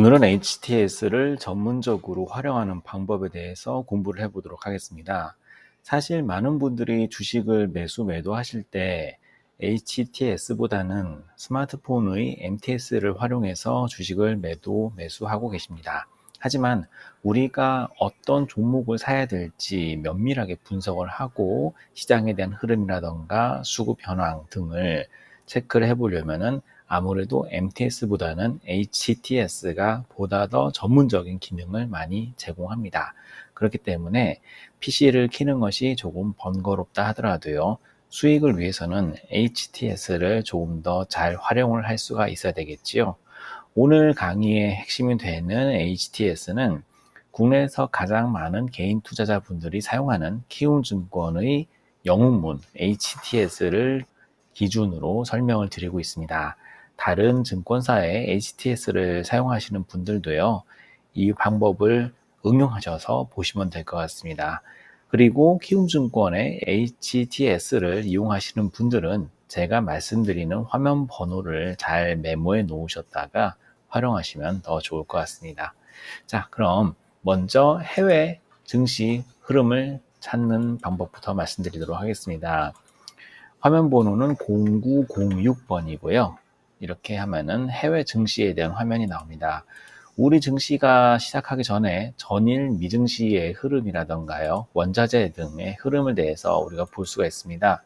오늘은 HTS를 전문적으로 활용하는 방법에 대해서 공부를 해보도록 하겠습니다. 사실 많은 분들이 주식을 매수 매도하실 때 HTS보다는 스마트폰의 MTS를 활용해서 주식을 매도 매수하고 계십니다. 하지만 우리가 어떤 종목을 사야 될지 면밀하게 분석을 하고 시장에 대한 흐름이라던가 수급 현황 등을 체크를 해보려면은 아무래도 MTS보다는 HTS가 보다 더 전문적인 기능을 많이 제공합니다. 그렇기 때문에 PC를 키는 것이 조금 번거롭다 하더라도요. 수익을 위해서는 HTS를 조금 더 잘 활용을 할 수가 있어야 되겠지요. 오늘 강의의 핵심이 되는 HTS는 국내에서 가장 많은 개인 투자자분들이 사용하는 키움증권의 영웅문 HTS를 기준으로 설명을 드리고 있습니다. 다른 증권사의 HTS를 사용하시는 분들도요, 이 방법을 응용하셔서 보시면 될 것 같습니다. 그리고 키움증권의 HTS를 이용하시는 분들은 제가 말씀드리는 화면 번호를 잘 메모해 놓으셨다가 활용하시면 더 좋을 것 같습니다. 자, 그럼 먼저 해외 증시 흐름을 찾는 방법부터 말씀드리도록 하겠습니다. 화면 번호는 0906번이고요. 이렇게 하면은 해외 증시에 대한 화면이 나옵니다. 우리 증시가 시작하기 전에 전일 미증시의 흐름이라던가요, 원자재 등의 흐름을 대해서 우리가 볼 수가 있습니다.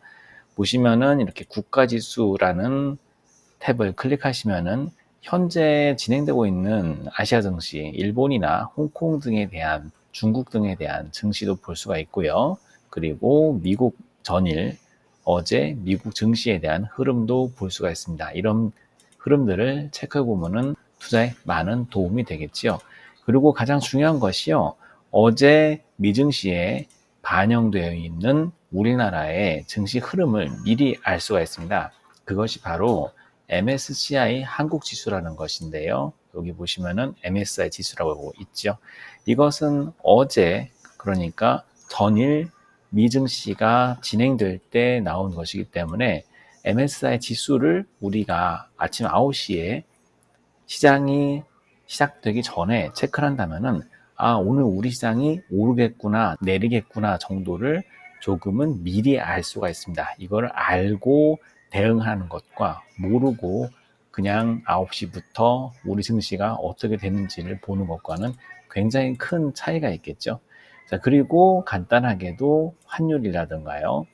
보시면은 이렇게 국가지수라는 탭을 클릭하시면은 현재 진행되고 있는 아시아 증시, 일본이나 홍콩 등에 대한 중국 등에 대한 증시도 볼 수가 있고요. 그리고 미국 전일 어제 미국 증시에 대한 흐름도 볼 수가 있습니다. 이런 흐름들을 체크해 보면은 투자에 많은 도움이 되겠지요. 그리고 가장 중요한 것이요. 어제 미증시에 반영되어 있는 우리나라의 증시 흐름을 미리 알 수가 있습니다. 그것이 바로 MSCI 한국 지수라는 것인데요. 여기 보시면은 MSCI 지수라고 있죠. 이것은 어제 그러니까 전일 미증시가 진행될 때 나온 것이기 때문에 MSI 지수를 우리가 아침 9시에 시장이 시작되기 전에 체크를 한다면은 아, 오늘 우리 시장이 오르겠구나, 내리겠구나 정도를 조금은 미리 알 수가 있습니다. 이걸 알고 대응하는 것과 모르고 그냥 9시부터 우리 증시가 어떻게 되는지를 보는 것과는 굉장히 큰 차이가 있겠죠. 자, 그리고 간단하게도 환율이라든가요.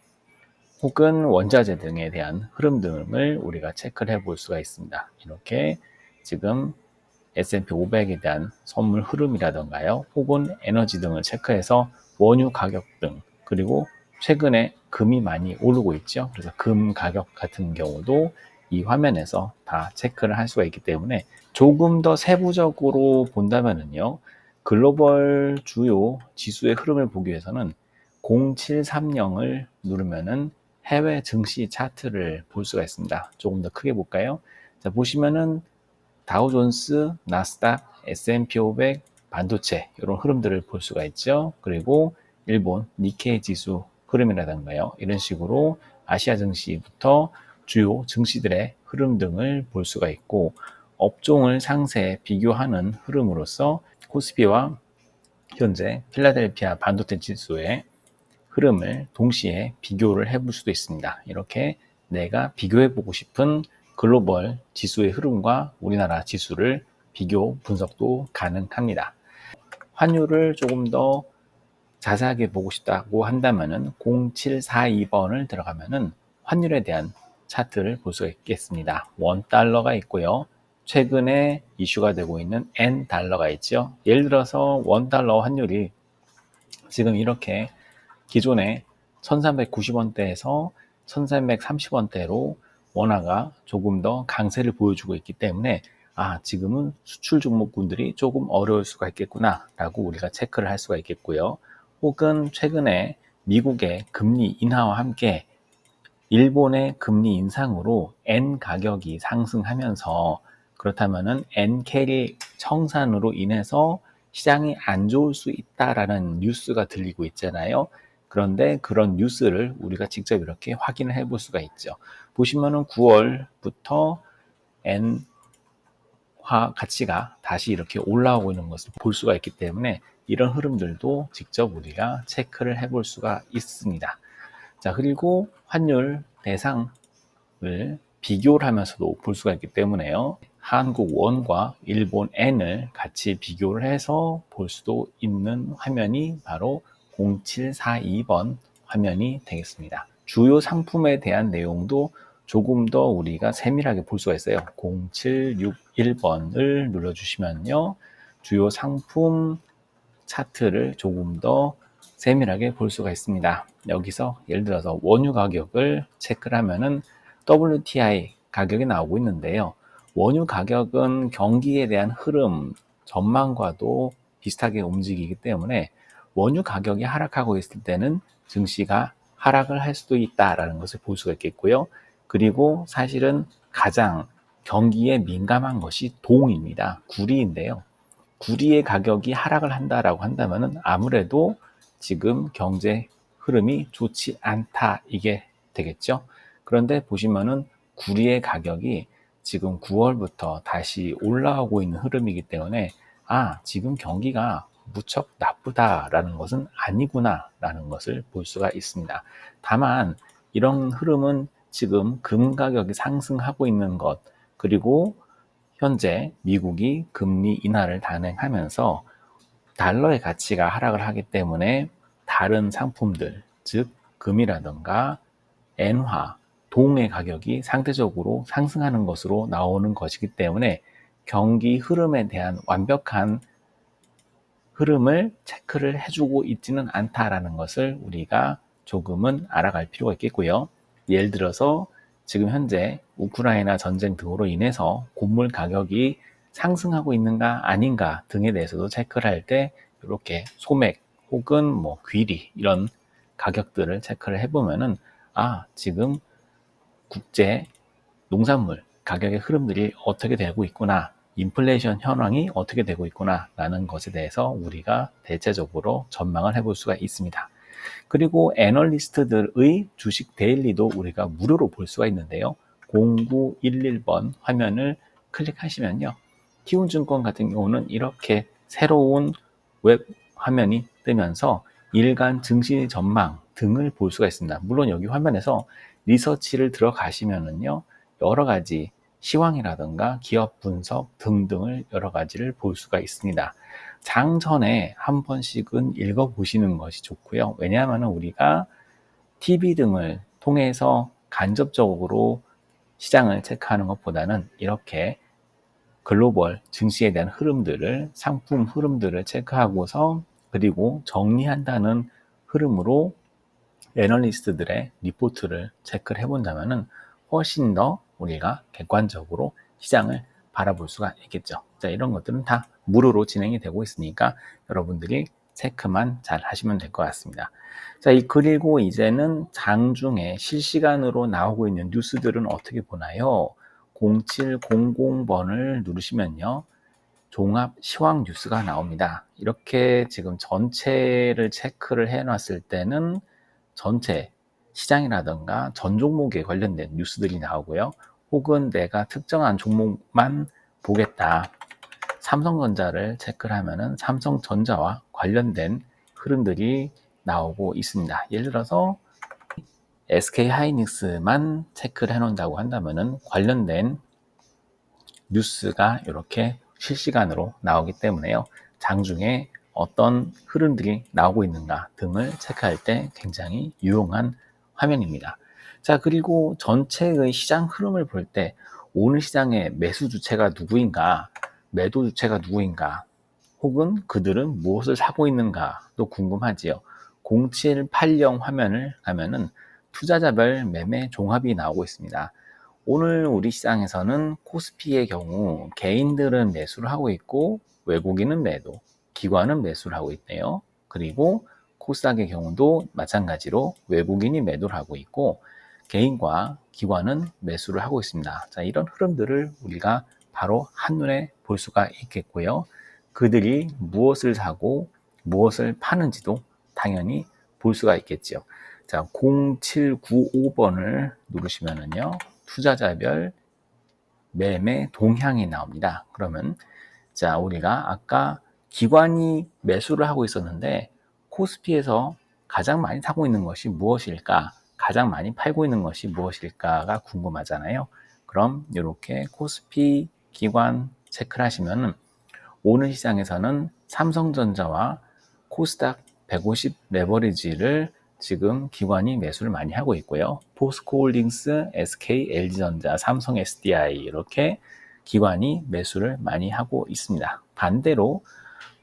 혹은 원자재 등에 대한 흐름 등을 우리가 체크를 해 볼 수가 있습니다. 이렇게 지금 S&P 500에 대한 선물 흐름이라던가요. 혹은 에너지 등을 체크해서 원유 가격 등 그리고 최근에 금이 많이 오르고 있죠. 그래서 금 가격 같은 경우도 이 화면에서 다 체크를 할 수가 있기 때문에 조금 더 세부적으로 본다면은요. 글로벌 주요 지수의 흐름을 보기 위해서는 0730을 누르면은 해외 증시 차트를 볼 수가 있습니다. 조금 더 크게 볼까요? 자, 보시면은 다우존스, 나스닥, S&P 500, 반도체 이런 흐름들을 볼 수가 있죠. 그리고 일본 니케이 지수 흐름이라든가요. 이런 식으로 아시아 증시부터 주요 증시들의 흐름 등을 볼 수가 있고 업종을 상세 비교하는 흐름으로서 코스피와 현재 필라델피아 반도체 지수의 흐름을 동시에 비교를 해볼 수도 있습니다. 이렇게 내가 비교해 보고 싶은 글로벌 지수의 흐름과 우리나라 지수를 비교 분석도 가능합니다. 환율을 조금 더 자세하게 보고 싶다고 한다면은 0742번을 들어가면은 환율에 대한 차트를 볼 수가 있겠습니다. 원 달러가 있고요. 최근에 이슈가 되고 있는 N 달러가 있죠. 예를 들어서 원 달러 환율이 지금 이렇게 기존에 1390원대에서 1330원대로 원화가 조금 더 강세를 보여주고 있기 때문에 아, 지금은 수출 종목군들이 조금 어려울 수가 있겠구나 라고 우리가 체크를 할 수가 있겠고요. 혹은 최근에 미국의 금리 인하와 함께 일본의 금리 인상으로 N 가격이 상승하면서 그렇다면은 N 캐리 청산으로 인해서 시장이 안 좋을 수 있다라는 뉴스가 들리고 있잖아요. 그런데 그런 뉴스를 우리가 직접 이렇게 확인을 해 볼 수가 있죠. 보시면은 9월부터 N 화 가치가 다시 이렇게 올라오고 있는 것을 볼 수가 있기 때문에 이런 흐름들도 직접 우리가 체크를 해볼 수가 있습니다. 자, 그리고 환율 대상을 비교를 하면서도 볼 수가 있기 때문에요. 한국 원과 일본 엔을 같이 비교를 해서 볼 수도 있는 화면이 바로 0742번 화면이 되겠습니다. 주요 상품에 대한 내용도 조금 더 우리가 세밀하게 볼 수가 있어요. 0761번을 눌러주시면요. 주요 상품 차트를 조금 더 세밀하게 볼 수가 있습니다. 여기서 예를 들어서 원유 가격을 체크를 하면은 WTI 가격이 나오고 있는데요. 원유 가격은 경기에 대한 흐름, 전망과도 비슷하게 움직이기 때문에 원유 가격이 하락하고 있을 때는 증시가 하락을 할 수도 있다라는 것을 볼 수가 있겠고요. 그리고 사실은 가장 경기에 민감한 것이 동입니다. 구리인데요. 구리의 가격이 하락을 한다라고 한다면은 아무래도 지금 경제 흐름이 좋지 않다 이게 되겠죠. 그런데 보시면은 구리의 가격이 지금 9월부터 다시 올라오고 있는 흐름이기 때문에 아 지금 경기가 무척 나쁘다라는 것은 아니구나라는 것을 볼 수가 있습니다. 다만 이런 흐름은 지금 금 가격이 상승하고 있는 것 그리고 현재 미국이 금리 인하를 단행하면서 달러의 가치가 하락을 하기 때문에 다른 상품들, 즉 금이라든가 엔화, 동의 가격이 상대적으로 상승하는 것으로 나오는 것이기 때문에 경기 흐름에 대한 완벽한 흐름을 체크를 해주고 있지는 않다라는 것을 우리가 조금은 알아갈 필요가 있겠고요. 예를 들어서 지금 현재 우크라이나 전쟁 등으로 인해서 곡물 가격이 상승하고 있는가 아닌가 등에 대해서도 체크를 할 때 이렇게 소맥 혹은 뭐 귀리 이런 가격들을 체크를 해보면은 아 지금 국제 농산물 가격의 흐름들이 어떻게 되고 있구나 인플레이션 현황이 어떻게 되고 있구나 라는 것에 대해서 우리가 대체적으로 전망을 해볼 수가 있습니다. 그리고 애널리스트들의 주식 데일리도 우리가 무료로 볼 수가 있는데요. 0911번 화면을 클릭하시면요. 키움증권 같은 경우는 이렇게 새로운 웹 화면이 뜨면서 일간 증시 전망 등을 볼 수가 있습니다. 물론 여기 화면에서 리서치를 들어가시면은요. 여러 가지 시황이라든가 기업 분석 등등을 여러 가지를 볼 수가 있습니다. 장 전에 한 번씩은 읽어보시는 것이 좋고요. 왜냐하면 우리가 TV 등을 통해서 간접적으로 시장을 체크하는 것보다는 이렇게 글로벌 증시에 대한 흐름들을 상품 흐름들을 체크하고서 그리고 정리한다는 흐름으로 애널리스트들의 리포트를 체크를 해본다면 훨씬 더 우리가 객관적으로 시장을 바라볼 수가 있겠죠. 자, 이런 것들은 다 무료로 진행이 되고 있으니까 여러분들이 체크만 잘 하시면 될 것 같습니다. 자, 그리고 이제는 장중에 실시간으로 나오고 있는 뉴스들은 어떻게 보나요? 0700번을 누르시면요. 종합 시황 뉴스가 나옵니다. 이렇게 지금 전체를 체크를 해 놨을 때는 전체 시장이라든가 전 종목에 관련된 뉴스들이 나오고요. 혹은 내가 특정한 종목만 보겠다. 삼성전자를 체크를 하면은 삼성전자와 관련된 흐름들이 나오고 있습니다. 예를 들어서 SK 하이닉스만 체크를 해놓는다고 한다면은 관련된 뉴스가 이렇게 실시간으로 나오기 때문에요. 장중에 어떤 흐름들이 나오고 있는가 등을 체크할 때 굉장히 유용한 화면입니다. 자, 그리고 전체의 시장 흐름을 볼 때 오늘 시장의 매수 주체가 누구인가, 매도 주체가 누구인가, 혹은 그들은 무엇을 사고 있는가도 궁금하지요. 0780 화면을 가면은 투자자별 매매 종합이 나오고 있습니다. 오늘 우리 시장에서는 코스피의 경우 개인들은 매수를 하고 있고 외국인은 매도, 기관은 매수를 하고 있네요. 그리고 코스닥의 경우도 마찬가지로 외국인이 매도를 하고 있고 개인과 기관은 매수를 하고 있습니다. 자, 이런 흐름들을 우리가 바로 한눈에 볼 수가 있겠고요. 그들이 무엇을 사고 무엇을 파는지도 당연히 볼 수가 있겠죠. 자, 0795번을 누르시면은요, 투자자별 매매 동향이 나옵니다. 그러면 자 우리가 아까 기관이 매수를 하고 있었는데 코스피에서 가장 많이 사고 있는 것이 무엇일까? 가장 많이 팔고 있는 것이 무엇일까가 궁금하잖아요. 그럼 이렇게 코스피 기관 체크를 하시면 오늘 시장에서는 삼성전자와 코스닥 150 레버리지를 지금 기관이 매수를 많이 하고 있고요. 포스코홀딩스, SK, LG전자, 삼성 SDI 이렇게 기관이 매수를 많이 하고 있습니다. 반대로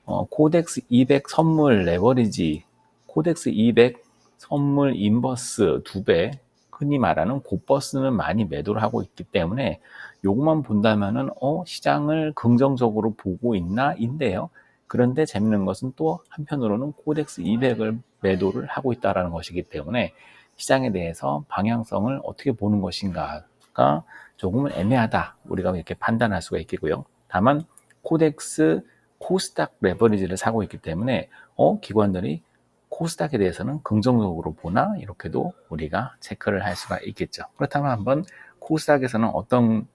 어, 코덱스 200 선물 레버리지, 코덱스 200 선물 인버스 2배, 흔히 말하는 고버스는 많이 매도를 하고 있기 때문에 요것만 본다면은 어 시장을 긍정적으로 보고 있나 인데요. 그런데 재밌는 것은 또 한편으로는 코덱스 200을 매도를 하고 있다는 것이기 때문에 시장에 대해서 방향성을 어떻게 보는 것인가가 조금은 애매하다. 우리가 이렇게 판단할 수가 있겠고요. 다만 코덱스 코스닥 레버리지를 사고 있기 때문에 어 기관들이 코스닥에 대해서는 긍정적으로 보나 이렇게도 우리가 체크를 할 수가 있겠죠. 그렇다면 한번 코스닥에서는 어떤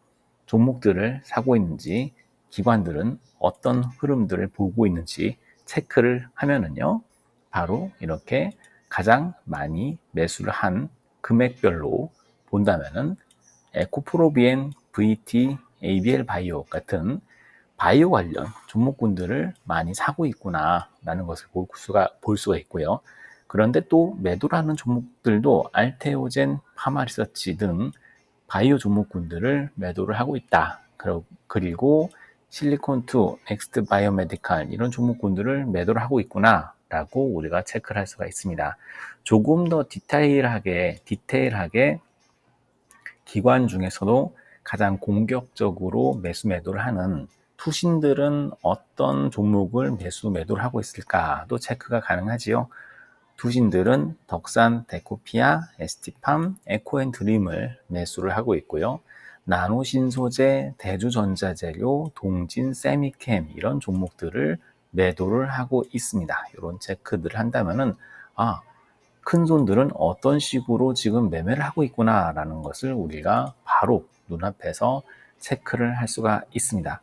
종목들을 사고 있는지 기관들은 어떤 흐름들을 보고 있는지 체크를 하면은요, 바로 이렇게 가장 많이 매수를 한 금액별로 본다면은 에코프로비엔, VT, ABL 바이오 같은 바이오 관련 종목군들을 많이 사고 있구나라는 것을 볼 수가, 볼 수가 있고요. 그런데 또 매도를 하는 종목들도 알테오젠, 파마리서치 등 바이오 종목군들을 매도를 하고 있다. 그리고 실리콘2, 넥스트 바이오메디칼 이런 종목군들을 매도를 하고 있구나 라고 우리가 체크를 할 수가 있습니다. 조금 더 디테일하게 디테일하게 기관 중에서도 가장 공격적으로 매수 매도를 하는 투신들은 어떤 종목을 매수 매도를 하고 있을까도 체크가 가능하지요. 투신들은 덕산, 데코피아, 에스티팜, 에코앤드림을 매수를 하고 있고요. 나노신소재, 대주전자재료, 동진, 세미캠 이런 종목들을 매도를 하고 있습니다. 이런 체크들을 한다면은 아, 큰 손들은 어떤 식으로 지금 매매를 하고 있구나라는 것을 우리가 바로 눈앞에서 체크를 할 수가 있습니다.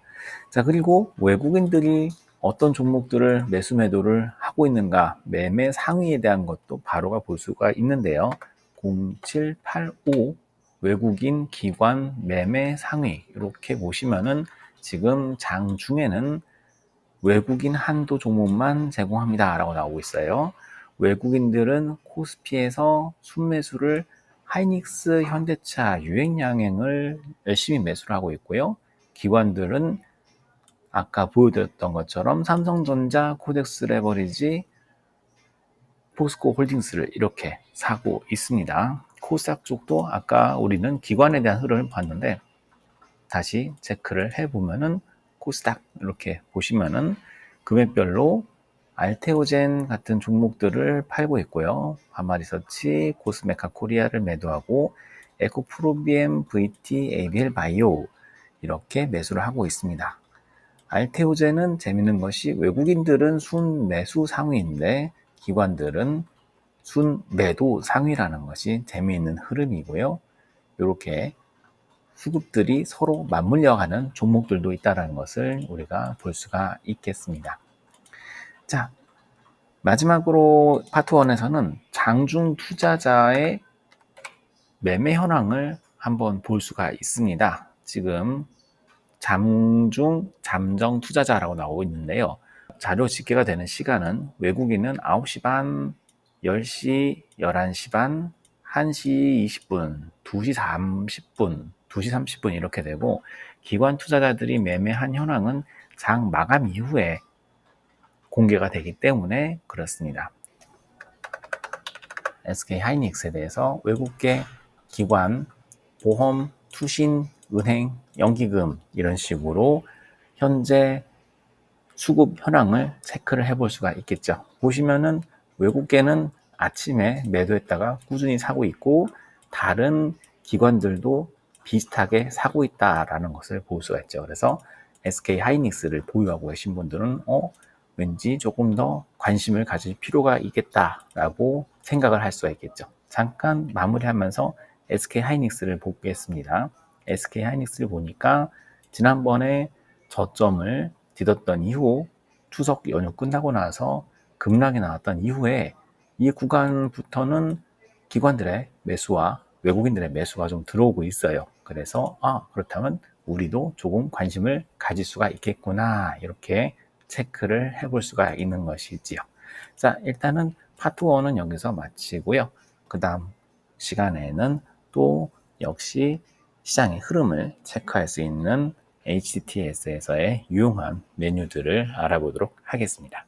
자, 그리고 외국인들이 어떤 종목들을 매수 매도를 하고 있는가 매매 상위에 대한 것도 바로가 볼 수가 있는데요. 0785 외국인 기관 매매 상위 이렇게 보시면은 지금 장 중에는 외국인 한도 종목만 제공합니다 라고 나오고 있어요. 외국인들은 코스피에서 순매수를 하이닉스, 현대차, 유행양행을 열심히 매수를 하고 있고요. 기관들은 아까 보여드렸던 것처럼 삼성전자, 코덱스 레버리지, 포스코 홀딩스를 이렇게 사고 있습니다. 코스닥 쪽도 아까 우리는 기관에 대한 흐름을 봤는데 다시 체크를 해보면은 코스닥 이렇게 보시면은 금액별로 알테오젠 같은 종목들을 팔고 있고요. 바마리서치, 고스메카 코리아를 매도하고 에코프로비엠, VT, ABL 바이오 이렇게 매수를 하고 있습니다. 알테오젠은 재밌는 것이 외국인들은 순 매수 상위인데 기관들은 순 매도 상위라는 것이 재미있는 흐름이고요. 이렇게 수급들이 서로 맞물려 가는 종목들도 있다는 것을 우리가 볼 수가 있겠습니다. 자, 마지막으로 파트 1에서는 장중 투자자의 매매 현황을 한번 볼 수가 있습니다. 지금 잠중 잠정 투자자라고 나오고 있는데요. 자료 집계가 되는 시간은 외국인은 9시 반, 10시, 11시 반, 1시 20분, 2시 30분, 2시 30분 이렇게 되고 기관 투자자들이 매매한 현황은 장 마감 이후에 공개가 되기 때문에 그렇습니다. SK 하이닉스에 대해서 외국계 기관, 보험, 투신, 은행, 연기금 이런 식으로 현재 수급 현황을 체크를 해볼 수가 있겠죠. 보시면은 외국계는 아침에 매도했다가 꾸준히 사고 있고 다른 기관들도 비슷하게 사고 있다라는 것을 볼 수가 있죠. 그래서 SK 하이닉스를 보유하고 계신 분들은 어 왠지 조금 더 관심을 가질 필요가 있겠다라고 생각을 할 수가 있겠죠. 잠깐 마무리하면서 SK 하이닉스를 보겠습니다. SK 하이닉스를 보니까 지난번에 저점을 뒤덮던 이후 추석 연휴 끝나고 나서 급락이 나왔던 이후에 이 구간부터는 기관들의 매수와 외국인들의 매수가 좀 들어오고 있어요. 그래서 아 그렇다면 우리도 조금 관심을 가질 수가 있겠구나 이렇게 체크를 해볼 수가 있는 것이지요. 자 일단은 파트 1은 여기서 마치고요. 그 다음 시간에는 또 역시 시장의 흐름을 체크할 수 있는 HTTS에서의 유용한 메뉴들을 알아보도록 하겠습니다.